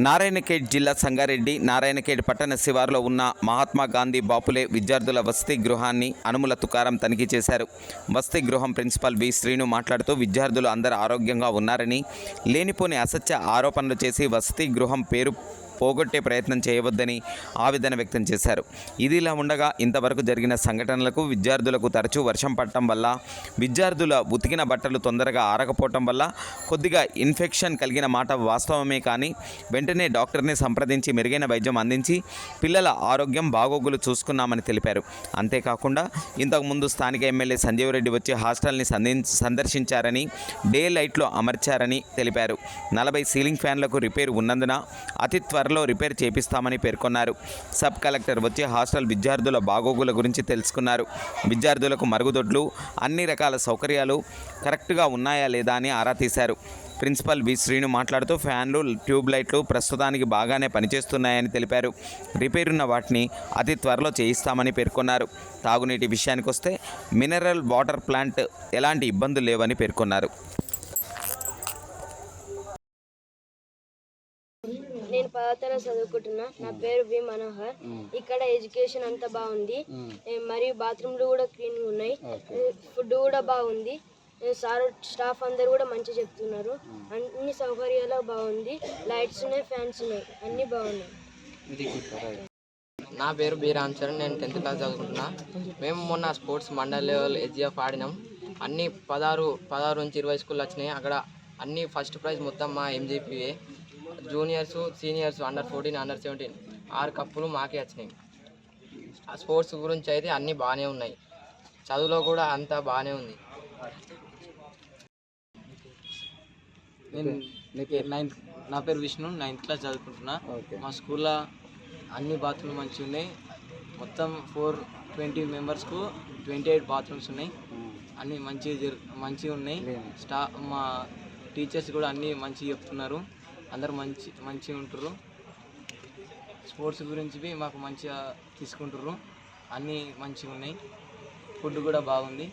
నారాయణఖేడ్ జిల్లా సంగారెడ్డి నారాయణఖేడ్ పట్టణ శివారులో ఉన్న మహాత్మా గాంధీ బాపులే విద్యార్థుల వసతి గృహాన్ని అనుముల తుకారం తనిఖీ చేశారు. వసతి గృహం ప్రిన్సిపల్ బి శ్రీను మాట్లాడుతూ విద్యార్థులు అందరూ ఆరోగ్యంగా ఉన్నారని లేనిపోని అసత్య ఆరోపణలు చేసి వసతి గృహం పేరు పోగొట్టే ప్రయత్నం చేయవద్దని ఆవేదన వ్యక్తం చేశారు. ఇది ఇలా ఉండగా ఇంతవరకు జరిగిన సంఘటనలకు విద్యార్థులకు తరచూ వర్షం పడటం వల్ల విద్యార్థుల ఉతికిన బట్టలు తొందరగా ఆరకపోవటం వల్ల కొద్దిగా ఇన్ఫెక్షన్ కలిగిన మాట వాస్తవమే కానీ వెంటనే డాక్టర్ని సంప్రదించి మెరుగైన వైద్యం అందించి పిల్లల ఆరోగ్యం బాగోగులు చూసుకున్నామని తెలిపారు. అంతేకాకుండా ఇంతకుముందు స్థానిక ఎమ్మెల్యే సంజీవ్ రెడ్డి వచ్చి హాస్టల్ని సంది సందర్శించారని డే లైట్లో అమర్చారని తెలిపారు. నలభై సీలింగ్ ఫ్యాన్లకు రిపేర్ ఉన్నందున అతి త్వరలో రిపేర్ చేపిస్తామని పేర్కొన్నారు. సబ్ కలెక్టర్ వచ్చి హాస్టల్ విద్యార్థుల బాగోగుల గురించి తెలుసుకున్నారు. విద్యార్థులకు మరుగుదొడ్లు అన్ని రకాల సౌకర్యాలు కరెక్ట్గా ఉన్నాయా లేదా అని ఆరా తీశారు. ప్రిన్సిపల్ వి. శ్రీను మాట్లాడుతూ ఫ్యాన్లు ట్యూబ్ లైట్లు ప్రస్తుతానికి బాగానే పనిచేస్తున్నాయని తెలిపారు. రిపేర్ ఉన్న వాటిని అతి త్వరలో చేయిస్తామని పేర్కొన్నారు. తాగునీటి విషయానికి వస్తే మినరల్ వాటర్ ప్లాంట్ ఎలాంటి ఇబ్బందులు లేవని పేర్కొన్నారు. నేను పదో తరగతి చదువుకుంటున్నా. నా పేరు వి మనోహర్. ఇక్కడ ఎడ్యుకేషన్ అంతా బాగుంది. మరియు బాత్రూమ్లు కూడా క్లీన్ ఉన్నాయి. ఫుడ్ కూడా బాగుంది. సార్ స్టాఫ్ అందరు కూడా మంచిగా చెప్తున్నారు. అన్ని సౌకర్యాలు బాగుంది. లైట్స్ ఉన్నాయి ఫ్యాన్స్ ఉన్నాయి. అన్ని బాగున్నాయి. నా పేరు బి రామ్ చరణ్ నేను టెన్త్ క్లాస్ చదువుకుంటున్నా. మేము మొన్న sports mandal level H G F ఆడినాం. అన్ని పదహారు పదహారు నుంచి ఇరవై స్కూల్ వచ్చినాయి. అక్కడ అన్ని ఫస్ట్ ప్రైజ్ మొత్తం మా MGPA juniors seniors under fourteen under seventeen ఆరు కప్పులు మాకే వచ్చినాయి. ఆ స్పోర్ట్స్ గురించి అయితే అన్నీ బాగానే ఉన్నాయి. చదువులో కూడా అంతా బాగానే ఉంది. నేను నైన్త్ నా పేరు విష్ణు నైన్త్ క్లాస్ చదువుకుంటున్నా. మా స్కూల్లో అన్ని బాత్రూమ్లు మంచిగా ఉన్నాయి. మొత్తం ఫోర్ ట్వంటీ మెంబర్స్కు ట్వంటీ ఎయిట్ బాత్రూమ్స్ ఉన్నాయి. అన్నీ మంచిగా జరు మంచిగా ఉన్నాయి. స్టా మా టీచర్స్ కూడా అన్నీ మంచిగా చెప్తున్నారు. అందరు మంచి మంచిగా ఉంటుర్రు. స్పోర్ట్స్ గురించి బి మాకు మంచిగా తీసుకుంటుర్రు. అన్నీ మంచిగా ఉన్నాయి. ఫుడ్ కూడా బాగుంది.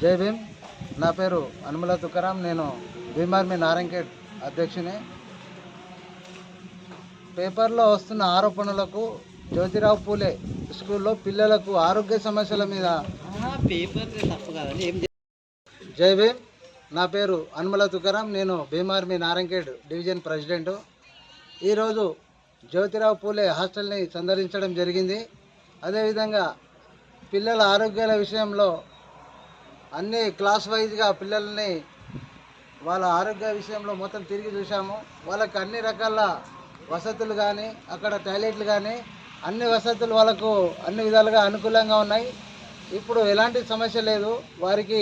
జై భీమ్. నా పేరు అనుమల తుకారాం. నేను భీమార్మి నారాయణఖేడ్ అధ్యక్షుని. పేపర్లో వస్తున్న ఆరోపణలకు జ్యోతిరావు పూలే స్కూల్లో పిల్లలకు ఆరోగ్య సమస్యల మీద జై భీమ్. నా పేరు అనుమల తుకారాం. నేను భీమార్మి నారాయణఖేడ్ డివిజన్ ప్రెసిడెంట్. ఈరోజు జ్యోతిరావు పూలే హాస్టల్ని సందర్శించడం జరిగింది. అదేవిధంగా పిల్లల ఆరోగ్యాల విషయంలో అన్ని క్లాస్ వైజ్గా పిల్లల్ని వాళ్ళ ఆరోగ్య విషయంలో మొత్తం తిరిగి చూసాము వాళ్ళకి అన్ని రకాల వసతులు కానీ అక్కడ టాయిలెట్లు కానీ అన్ని వసతులు వాళ్ళకు అన్ని విధాలుగా అనుకూలంగా ఉన్నాయి. ఇప్పుడు ఎలాంటి సమస్య లేదు. వారికి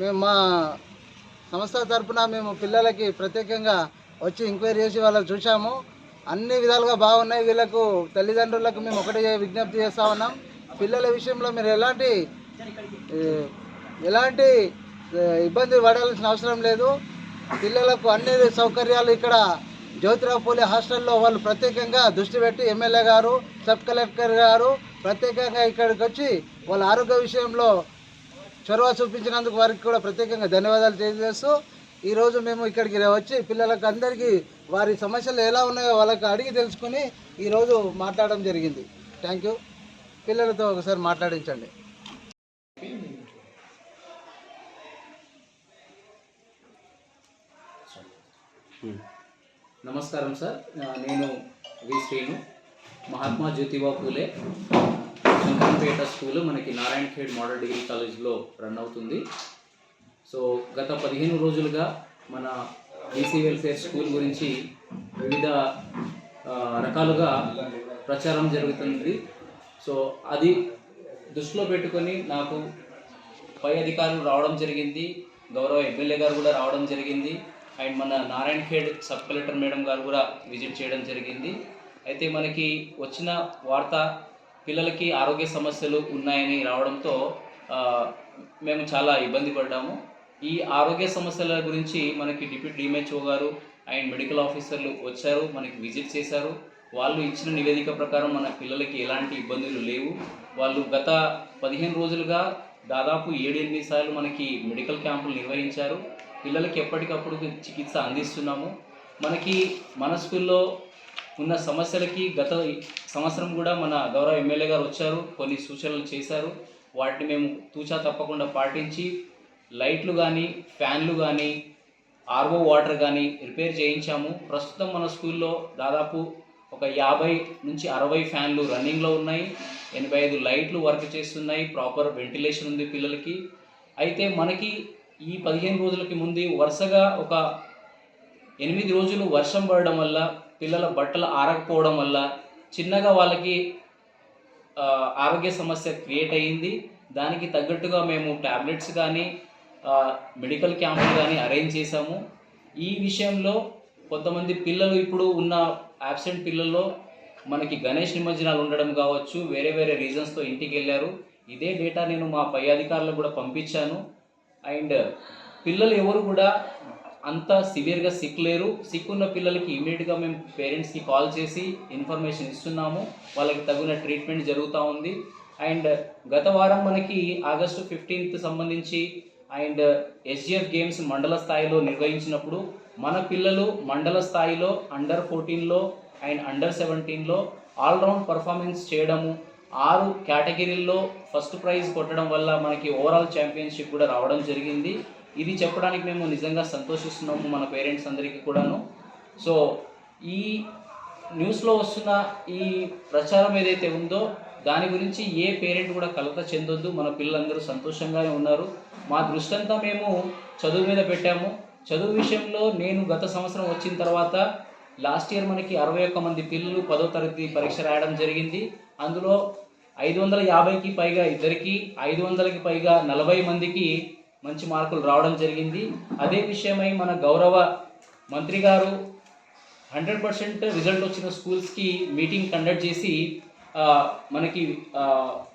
మేము మా సంస్థ తరఫున మేము పిల్లలకి ప్రత్యేకంగా వచ్చి ఎంక్వైరీ చేసి వాళ్ళని చూసాము అన్ని విధాలుగా బాగున్నాయి. వీళ్ళకు తల్లిదండ్రులకు మేము ఒకటే విజ్ఞప్తి చేస్తా ఉన్నాం. పిల్లల విషయంలో మీరు ఎలాంటి ఎలాంటి ఇబ్బంది పడాల్సిన అవసరం లేదు. పిల్లలకు అన్ని సౌకర్యాలు ఇక్కడ జ్యోతిరావు పూలే హాస్టల్లో వాళ్ళు ప్రత్యేకంగా దృష్టి పెట్టి ఎమ్మెల్యే గారు సబ్ కలెక్టర్ గారు ప్రత్యేకంగా ఇక్కడికి వచ్చి వాళ్ళ ఆరోగ్య విషయంలో చొరవ చూపించినందుకు వారికి కూడా ప్రత్యేకంగా ధన్యవాదాలు తెలియజేస్తూ ఈరోజు మేము ఇక్కడికి వచ్చి పిల్లలకు అందరికీ వారి సమస్యలు ఎలా ఉన్నాయో వాళ్ళకి అడిగి తెలుసుకుని ఈరోజు మాట్లాడడం జరిగింది. థ్యాంక్ యూ పిల్లలతో ఒకసారి మాట్లాడించండి. Hmm. నమస్కారం సార్. నేను వి శ్రీను. మహాత్మా జ్యోతిబా పూలే. శంకరంపేట స్కూల్ మనకి నారాయణ ఖేడ్ మోడల్ డిగ్రీ కాలేజ్లో రన్ అవుతుంది. సో గత పదిహేను రోజులుగా మన బీసీ వెల్ఫేర్ స్కూల్ గురించి వివిధ రకాలుగా ప్రచారం జరుగుతుంది. సో అది దృష్టిలో పెట్టుకొని నాకు పై అధికారులు రావడం జరిగింది. గౌరవ ఎమ్మెల్యే గారు కూడా రావడం జరిగింది. అండ్ మన Narayan Khed sub collector madam గారు కూడా విజిట్ చేయడం జరిగింది. అయితే మనకి వచ్చిన వార్త పిల్లలకి ఆరోగ్య సమస్యలు ఉన్నాయని రావడంతో మేము చాలా ఇబ్బంది పడ్డాము. ఈ ఆరోగ్య సమస్యల గురించి మనకి డిప్యూటీ డిఎంహెచ్ఓ గారు అండ్ మెడికల్ ఆఫీసర్లు వచ్చారు మనకి విజిట్ చేశారు. వాళ్ళు ఇచ్చిన నివేదిక ప్రకారం మన పిల్లలకి ఎలాంటి ఇబ్బందులు లేవు. వాళ్ళు గత పదిహేను రోజులుగా దాదాపు ఏడు ఎనిమిది సార్లు మనకి మెడికల్ క్యాంపులు నిర్వహించారు. పిల్లలకి ఎప్పటికప్పుడు చికిత్స అందిస్తున్నాము. మనకి మన స్కూల్లో ఉన్న సమస్యలకి గత సంవత్సరం కూడా మన గౌరవ ఎమ్మెల్యే గారు వచ్చారు కొన్ని సూచనలు చేశారు. వాటిని మేము తూచా తప్పకుండా పాటించి లైట్లు కానీ ఫ్యాన్లు కానీ ఆర్ఓ వాటర్ కానీ రిపేర్ చేయించాము. ప్రస్తుతం మన స్కూల్లో దాదాపు ఒక యాభై నుంచి అరవై ఫ్యాన్లు రన్నింగ్లో ఉన్నాయి. ఎనభై ఐదు లైట్లు వర్క్ చేస్తున్నాయి. ప్రాపర్ వెంటిలేషన్ ఉంది పిల్లలకి. అయితే మనకి ఈ పదిహేను రోజులకి ముందు వరుసగా ఒక ఎనిమిది రోజులు వర్షం పడడం వల్ల పిల్లల బట్టలు ఆరకపోవడం వల్ల చిన్నగా వాళ్ళకి ఆరోగ్య సమస్య క్రియేట్ అయ్యింది దానికి తగ్గట్టుగా మేము ట్యాబ్లెట్స్ కానీ మెడికల్ క్యాంపులు కానీ అరేంజ్ చేశాము. ఈ విషయంలో కొంతమంది పిల్లలు ఇప్పుడు ఉన్న యాబ్సెంట్ పిల్లల్లో మనకి గణేష్ నిమజ్జనాలు ఉండడం కావచ్చు వేరే వేరే రీజన్స్తో ఇంటికి వెళ్ళారు ఇదే డేటా నేను మా పై అధికారులకు కూడా పంపించాను. అండ్ పిల్లలు ఎవరు కూడా అంత సివియర్గా సిక్ లేరు. సిక్ ఉన్న పిల్లలకి ఇమీడియట్గా మేము పేరెంట్స్కి కాల్ చేసి ఇన్ఫర్మేషన్ ఇస్తున్నాము. వాళ్ళకి తగిన ట్రీట్మెంట్ జరుగుతూ ఉంది. అండ్ గత వారం మనకి ఆగస్టు ఫిఫ్టీన్త్ సంబంధించి అండ్ ఎస్జిఎఫ్ గేమ్స్ మండల స్థాయిలో నిర్వహించినప్పుడు మన పిల్లలు మండల స్థాయిలో అండర్ ఫోర్టీన్లో అండ్ అండర్ సెవెంటీన్లో ఆల్రౌండ్ పర్ఫార్మెన్స్ చేయడము ఆరు కేటగిరీల్లో ఫస్ట్ ప్రైజ్ కొట్టడం వల్ల మనకి ఓవరాల్ ఛాంపియన్షిప్ కూడా రావడం జరిగింది. ఇది చెప్పడానికి మేము నిజంగా సంతోషిస్తున్నాము మన పేరెంట్స్ అందరికీ కూడాను. సో ఈ న్యూస్లో వస్తున్న ఈ ప్రచారం ఏదైతే ఉందో దాని గురించి ఏ పేరెంట్ కూడా కలత చెందొద్దు. మన పిల్లలందరూ సంతోషంగానే ఉన్నారు. మా దృష్టి అంతా మేము చదువు మీద పెట్టాము. చదువు విషయంలో నేను గత సంవత్సరం వచ్చిన తర్వాత లాస్ట్ ఇయర్ మనకి అరవై ఒక్క మంది పిల్లలు పదో తరగతి పరీక్ష రాయడం జరిగింది. అందులో ఐదు వందల యాభైకి పైగా ఇద్దరికి ఐదు వందలకి పైగా నలభై మందికి మంచి మార్కులు రావడం జరిగింది. అదే విషయమై మన గౌరవ మంత్రి గారు హండ్రెడ్ పర్సెంట్ రిజల్ట్ వచ్చిన స్కూల్స్కి మీటింగ్ కండక్ట్ చేసి మనకి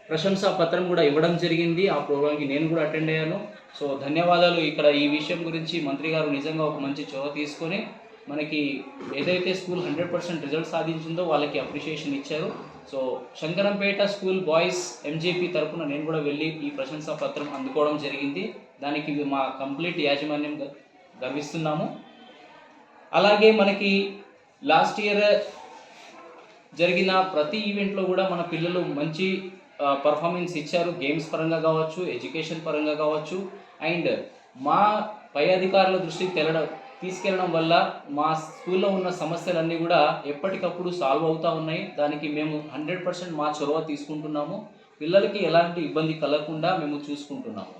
ప్రశంసా పత్రం కూడా ఇవ్వడం జరిగింది. ఆ ప్రోగ్రామ్కి నేను కూడా అటెండ్ అయ్యాను. సో ధన్యవాదాలు. ఇక్కడ ఈ విషయం గురించి మంత్రి గారు నిజంగా ఒక మంచి చొరవ తీసుకొని మనకి ఏదైతే స్కూల్ హండ్రెడ్ పర్సెంట్ రిజల్ట్ సాధించిందో వాళ్ళకి అప్రిషియేషన్ ఇచ్చారు. So Shankarampet school boys MJP తరఫున నేను కూడా వెళ్ళి ఈ ప్రశంసా పత్రం అందుకోవడం జరిగింది. దానికి మా కంప్లీట్ యాజమాన్యం గర్విస్తున్నాము. అలాగే మనకి లాస్ట్ ఇయర్ జరిగిన ప్రతి ఈవెంట్లో కూడా మన పిల్లలు మంచి పర్ఫార్మెన్స్ ఇచ్చారు. గేమ్స్ పరంగా కావచ్చు ఎడ్యుకేషన్ పరంగా కావచ్చు. అండ్ మా పై అధికారుల దృష్టికి తెలడం తీసుకెళ్ళడం వల్ల మా స్కూల్లో ఉన్న సమస్యలన్నీ కూడా ఎప్పటికప్పుడు సాల్వ్ అవుతూ ఉన్నాయి. దానికి మేము హండ్రెడ్ పర్సెంట్ మా చొరవ తీసుకుంటున్నాము. పిల్లలకి ఎలాంటి ఇబ్బంది కలగకుండా మేము చూసుకుంటున్నాము.